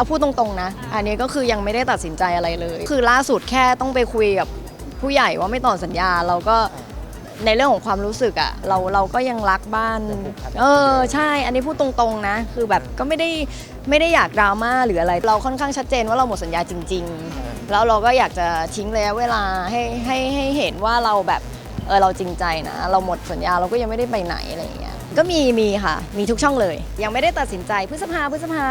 เอาพูดตรงๆนะ อันนี้ก็คือยังไม่ได้ตัดสินใจอะไรเลย คือล่าสุดแค่ต้องไปคุยกับผู้ใหญ่ว่าไม่ต่อสัญญาเราก็ในเรื่องของความรู้สึกอะเราเราก็ยังรักบ้าน เออใช่ อันนี้พูดตรงๆนะ คือแบบก็ไม่ได้ไม่ได้อยากดราม่าหรืออะไร เราค่อนข้างชัดเจนว่าเราหมดสัญญาจริง ๆ แล้วเราก็อยากจะทิ้งระยะเวลาให้ให้ให้เห็นว่าเราแบบเออเราจริงใจนะ เราหมดสัญญาเราก็ยังไม่ได้ไปไหนอะไรอย่างเงี้ย ก็มีมีค่ะ มีทุกช่องเลย ยังไม่ได้ตัดสินใจพฤษภาพฤษภา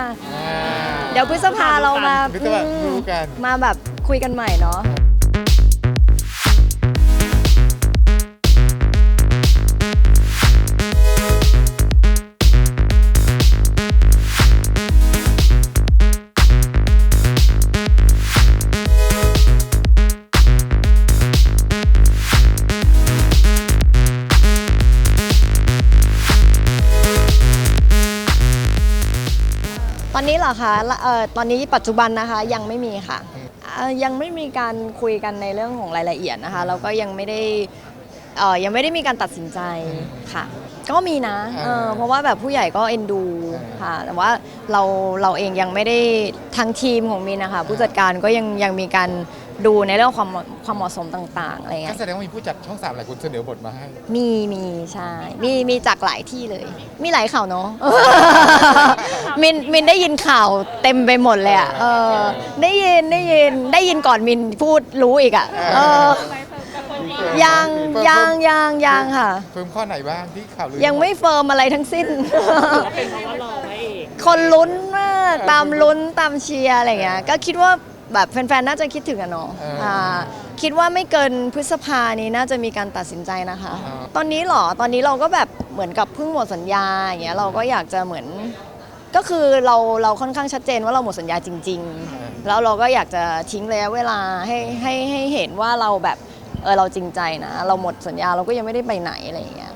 เดี๋ยวพฤษภาเรามาพฤษภาอืมรู้กันมาแบบคุยกันใหม่เนาะ นนี้เหรอคะละเอ่อตอนนี้ปัจจุบันนะคะยังไม่มีค่ะเอ่อยังไม่มีการคุยกันในเรื่องของรายละเอียดนะคะแล้วก็ยังไม่ได้เอ่อยังไม่ได้มีการตัดสินใจค่ะ ก็มีนะเออเพราะว่าแบบผู้ใหญ่ก็เอ็นดูค่ะ แต่ว่าเราเราเองยังไม่ได้ทางทีมของมินนะคะผู้จัดการก็ยังยังมีการ ดูในเรื่องความความเหมาะสมต่างๆอะไรก็เงี้ยแสดงว่ามีผู้จัดช่องสามหลายคนเสนอบทมาให้ มีมีใช่มีมีจากหลายที่เลย มีหลายข่าวเนาะ มินมินได้ยินข่าวเต็มไปหมดเลยอะเออได้ยินได้ยินได้ยินก่อนมินพูดรู้อีกอะเออยังยังยังยังค่ะ เพิ่มข้อไหนบ้างที่ข่าวลือยังไม่เฟิร์มอะไรทั้งสิ้น เป็นเพราะว่ารอไว้เองคนลุ้นมากตามลุ้นตามเชียร์อะไรเงี้ยก็คิดว่า แบบแฟนๆ น่าจะคิดถึงอะเนาะอ่าคิดว่าไม่เกินพฤษภานี้น่าจะมีการตัดสินใจนะคะ ตอนนี้เหรอ ตอนนี้เราก็แบบเหมือนกับเพิ่งหมดสัญญาอย่างเงี้ยเราก็อยากจะเหมือน ก็คือเราเราค่อนข้างชัดเจนว่าเราหมดสัญญาจริง ๆ แล้วเราก็อยากจะทิ้งระยะเวลาให้ให้ให้เห็นว่าเราแบบเออเราจริงใจนะ เราหมดสัญญาเราก็ยังไม่ได้ไปไหนอะไรอย่างเงี้ย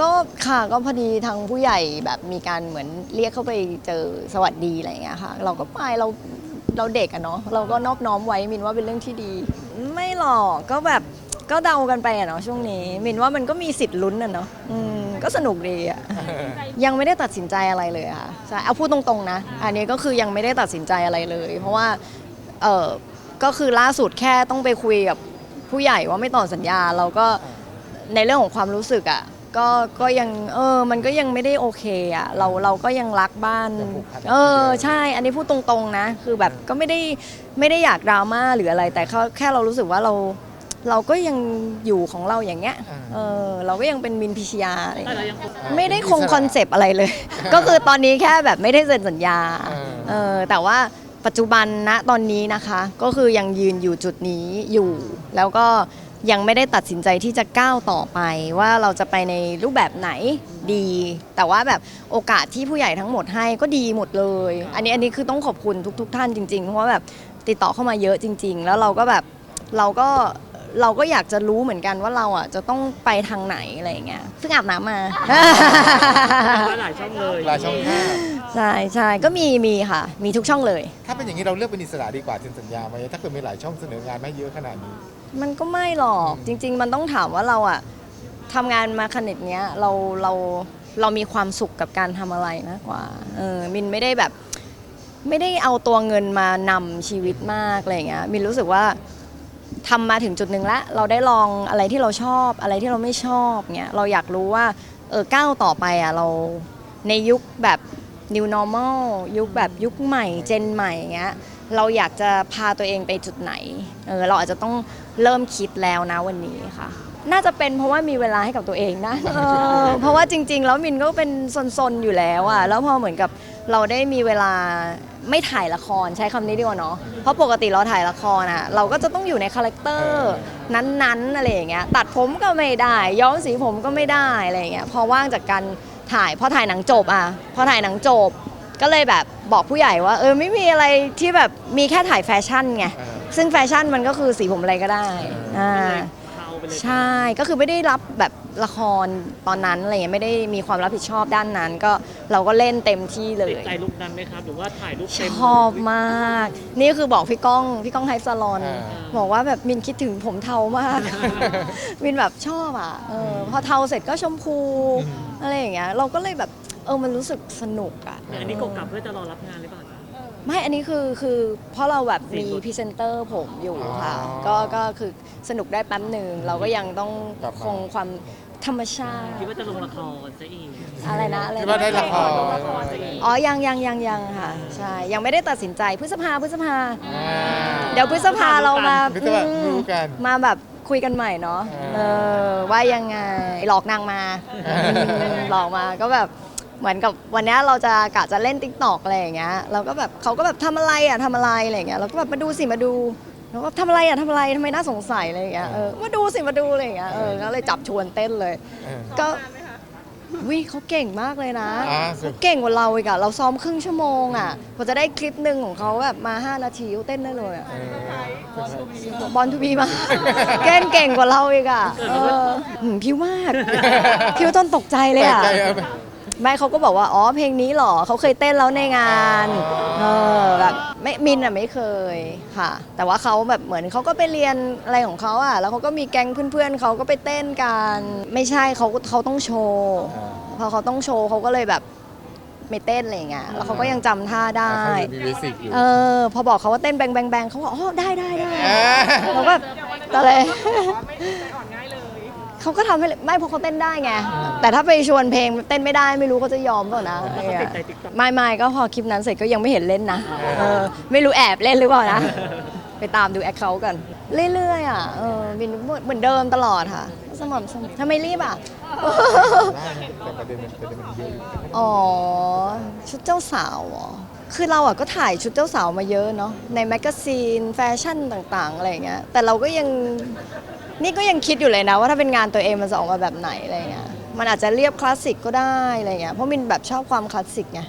ก็ค่ะก็พอดีทางผู้ใหญ่แบบมีการเหมือนเรียกเข้าไปเจอสวัสดีอะไรอย่างเงี้ยค่ะ เราก็ไปเราเราเด็กอะเนาะเราก็นอบน้อมไว้มินว่าเป็นเรื่องที่ดี ไม่หรอกก็แบบก็เดากันไปอะเนาะช่วงนี้มินว่ามันก็มีสิทธิ์ลุ้นอะเนาะอืมก็สนุกดีอะยังไม่ได้ตัดสินใจอะไรเลยอะค่ะใช่เอาพูดตรงๆนะ อันนี้ก็คือยังไม่ได้ตัดสินใจอะไรเลย เพราะว่าเออก็คือล่าสุดแค่ต้องไปคุยกับผู้ใหญ่ว่าไม่ต่อสัญญาเราก็ในเรื่องของความรู้สึกอะ่ะ ก็ก็ยังเออมันก็ยังไม่ได้โอเคอะ่ะเราเราก็ยังรักบ้าน ยังผูกพัน เออใช่ อันนี้พูดตรงๆนะ คือแบบก็ไม่ได้ไม่ได้อยากดราม่าหรืออะไร แต่เขาแค่เรารู้สึกว่าเรา เราก็ยังอยู่ของเราอย่างเงี้ยเออเราก็ยังเป็นมินพิชยาอะไรอย่างแต่เราเงี้ยยังคงไม่ได้คงคอนเซปต์อะไรเลย ก็คือตอนนี้แค่แบบไม่ได้เซ็นสัญญา เออ เออ แต่ว่าปัจจุบันณตอนนี้นะคะ ก็คือยังยืนอยู่จุดนี้อยู่ แล้วก็ ยังไม่ได้ตัดสินใจที่จะก้าวต่อไป ว่าเราจะไปในรูปแบบไหนดี แต่ว่าแบบโอกาสที่ผู้ใหญ่ทั้งหมดให้ก็ดีหมดเลย อันนี้อันนี้คือต้องขอบคุณทุก ๆ ท่านจริงๆเพราะว่าแบบติดต่อเข้ามาเยอะจริง ๆ แล้วเราก็แบบเราก็ เราก็อยากจะรู้เหมือนกันว่าเราอะจะต้องไปทางไหนอะไรอย่างเงี้ยซึ่งอาบน้ำมาว่าหลายช่องเลยหลายช่องห้าใช่ใช่ก็มีมีค่ะ มีทุกช่องเลย ถ้าเป็นอย่างนี้เราเลือกเป็นอิสระดีกว่าเซ็นสัญญาไหมถ้าเกิดมีหลายช่องเสนองานมาเยอะขนาดนี้ มันก็ไม่หรอกจริง ๆ มันต้องถามว่าเราอะทำงานมาขนาดเนี้ยเราเราเรามีความสุขกับการทำอะไรมากกว่าเออมินไม่ได้แบบ ไม่ได้เอาตัวเงินมานำชีวิตมากอะไรอย่างเงี้ยมินรู้สึกว่า ทำมาถึงจุดหนึ่งแล้วเราได้ลองอะไรที่เราชอบอะไรที่เราไม่ชอบเงี้ยเราอยากรู้ว่าเออก้าวต่อไปอะเราในยุคแบบ new normal ยุคแบบยุคใหม่เจนใหม่เงี้ยเราอยากจะพาตัวเองไปจุดไหนเออเราอาจจะต้องเริ่มคิดแล้วนะวันนี้ค่ะน่าจะเป็นเพราะว่ามีเวลาให้กับตัวเองนะเออเพราะว่าจริง ๆ แล้วมินก็เป็นซนๆอยู่แล้วอะแล้วพอเหมือนกับเราได้มีเวลา ไม่ถ่ายละครใช้คำนี้ดีกว่าเนาะเพราะปกติเราถ่ายละครอะเราก็จะต้องอยู่ในคาแรคเตอร์นั้นๆอะไรอย่างเงี้ยตัดผมก็ไม่ได้ ย้อมสีผมก็ไม่ได้อะไรอย่างเงี้ยพอว่างจากการถ่ายพอถ่ายหนังจบอะพอถ่ายหนังจบ ก็เลยแบบบอกผู้ใหญ่ว่า เออไม่มีอะไรที่แบบมีแค่ถ่ายแฟชั่นไงเออซึ่งแฟชั่นมันก็คือสีผมอะไรก็ได้อ่าเทา ไปเลย ใช่ก็คือไม่ได้รับแบบละครตอนนั้นอะไรเงี้ยไม่ได้มีความรับผิดชอบด้านนั้น ก็เราก็เล่นเต็มที่เลติยดใจลุกนั้นไหมครับ หรือว่าถ่ายรูปชเต็มอบมาก นี่คือบอกพี่ก้องพี่ก้องไฮซาลอนอ่า บอกว่าแบบมินคิดถึงผมเทามาก มินแบบชอบอะเออพอเทาเสร็จก็ชมพูอะไรอย่างเงี้ยเราก็เลยแบบเออมันรู้สึกสนุกอะอันนี้กกลับเพื่อจะรอรับงานหรือเปล่า ไม่อันนี้คือคือเพราะเราแบบมีพรีเซนเตอร์ผมอยู่ค่ะ อ๋อก็ก็คือสนุกได้แป๊บหนึ่งเราก็ยังต้องกลับมา คงความธรรมชาติคิดว่าจะลงละครซะอีกอะไรนะอะไรคิดนะว่าได้ละครอ๋อยังยังยังยังค่ะใช่ยังไม่ได้ตัดสินใจพฤษภาพฤษภา อ่า เดี๋ยวพฤษภาเรามาพฤษภาอืมรู้กันมาแบบคุยกันใหม่เนาะอ่าเออว่ายังไงหลอกนางมาอ่าอืมหลอกมาก็แบบ เหมือนกับวันเนี้ยเราจะกะจะเล่นติ๊กตอกอะไรอย่างเงี้ยเราก็แบบเขาก็แบบทำอะไรอะทำอะไรอะไรอย่างเงี้ยเราก็แบบมาดูสิมาดูแล้วก็ทำอะไรอะทำอะไรทำไมน่าสงสัยอะไรอย่างเงี้ยเออมาดูสิมาดูอะไรอย่างเงี้ยเออก็เลยจับชวนเต้นเลยเออก็วิเขาเก่งมากเลยนะอ่าเขาเก่งกว่าเราอีกอะเราซ้อมครึ่งชั่วโมงอะพอจะได้คลิปหนึ่งของเขาแบบมา 5 นาทีเขาเต้นได้เลยอะเออบอลทูบีมา เก่งเก่งกว่าเราอีกอะเออหืมพิวมาก พิวต้นตกใจเลยแปลกอะ ใจเอา ไปไม่เขาก็บอกว่าอ๋อเพลงนี้เหรอเขาเคยเต้นแล้วในงานเออแบบไม่มินอะไม่เคยค่ะ แต่ว่าเขาแบบเหมือนเขาก็ไปเรียนอะไรของเขาอะแล้วเขาก็มีแก๊งเพื่อนๆเขาก็ไปเต้นกันไม่ใช่เขาเขาต้องโชว์พอเขาต้องโชว์เขาก็เลยแบบไม่เต้นอะไรอย่างเงี้ยแล้วเขาก็ยังจำท่าได้เขาอยู่มีเบสิกอยู่เออพอบอกเขาว่าเต้นแบงแบงแบงเขาบอกอ๋อได้ได้ได้อ่าเขาก็ก็เลย เขาก็ทำให้ไม่เพราะเขาเต้นได้ไง แต่ถ้าไปชวนเพลงเต้นไม่ได้ไม่รู้เขาจะยอมเปล่านะแล้วเขาติดใจติ๊กต็อกไม่ไม่ก็พอคลิปนั้นเสร็จก็ยังไม่เห็นเล่นนะเออไม่รู้แอบเล่นหรือเปล่านะ ไปตามดูแอคเคาท์กัน เรื่อยๆอะเออบินเหมือนเดิมตลอดค่ะ สม่ำเสมอทำไมรีบอะ แต่ประเด็นมันประเด็นมันเยอะอยู่อ๋อ ชุดเจ้าสาวเหรอคือเราอะก็ถ่ายชุดเจ้าสาวมาเยอะเนาะในแมกกาซีนแฟชั่นต่างๆอะไรอย่างเงี้ยแต่เราก็ยัง นี่ก็ยังคิดอยู่เลยนะว่าถ้าเป็นงานตัวเองมันจะออกมาแบบไหนอะไรเงี้ย มันอาจจะเรียบคลาสสิกก็ได้อะไรเงี้ย เพราะมินแบบชอบความคลาสสิกไง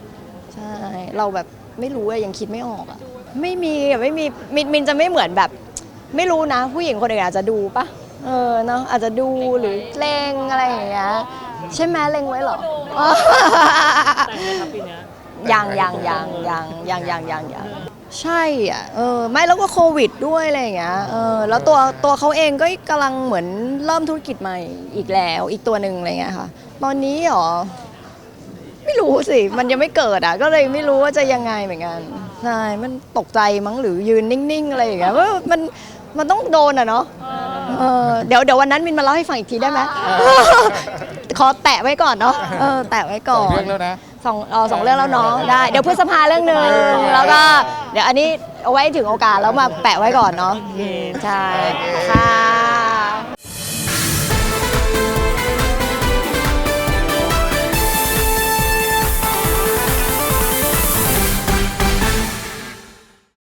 ใช่ เราแบบไม่รู้อะยังคิดไม่ออกอะไม่มีอะไม่มีมินมินจะไม่เหมือนแบบ ไม่รู้นะ ผู้หญิงคนอื่นอาจจะดูปะเออเนาะอาจจะดูหรือเล่งอะไรอย่างเงี้ยใช่ไหมเล็งไว้เหรอแต่งเลยครับปีเนี้ย ยังยังยังยังยังยังยังยัง ใช่อะเออไม่แล้วก็โควิดด้วยอะไรอย่างเงี้ยเออแล้วตัวตัวเขาเองก็กำลังเหมือนเริ่มธุรกิจใหม่อีกแล้วอีกตัวหนึ่งอะไรเงี้ยค่ะ ตอนนี้หรอ ไม่รู้สิ มันยังไม่เกิดอะ ก็เลยไม่รู้ว่าจะยังไงเหมือนกันใช่มันตกใจมั้งหรือยืนนิ่งๆอะไรอย่างเงี้ยว่ามันมันต้องโดนอะเนาะเออเดี๋ยวเดี๋ยววันนั้นมินมาเล่าให้ฟังอีกทีได้ไหม ขอแตะไว้ก่อนเนาะเออแตะไว้ก่อองน เรื่องแล้วนะ สองเออสองเรื่องแล้วเนาะได้ เดี๋ยวพฤษภาเรื่องหนึ่งแล้วก็ เดี๋ยวอันนี้เอาไว้ถึงโอกาสแล้วมาแปะไว้ก่อนเนาะอืมใช่ค่ะ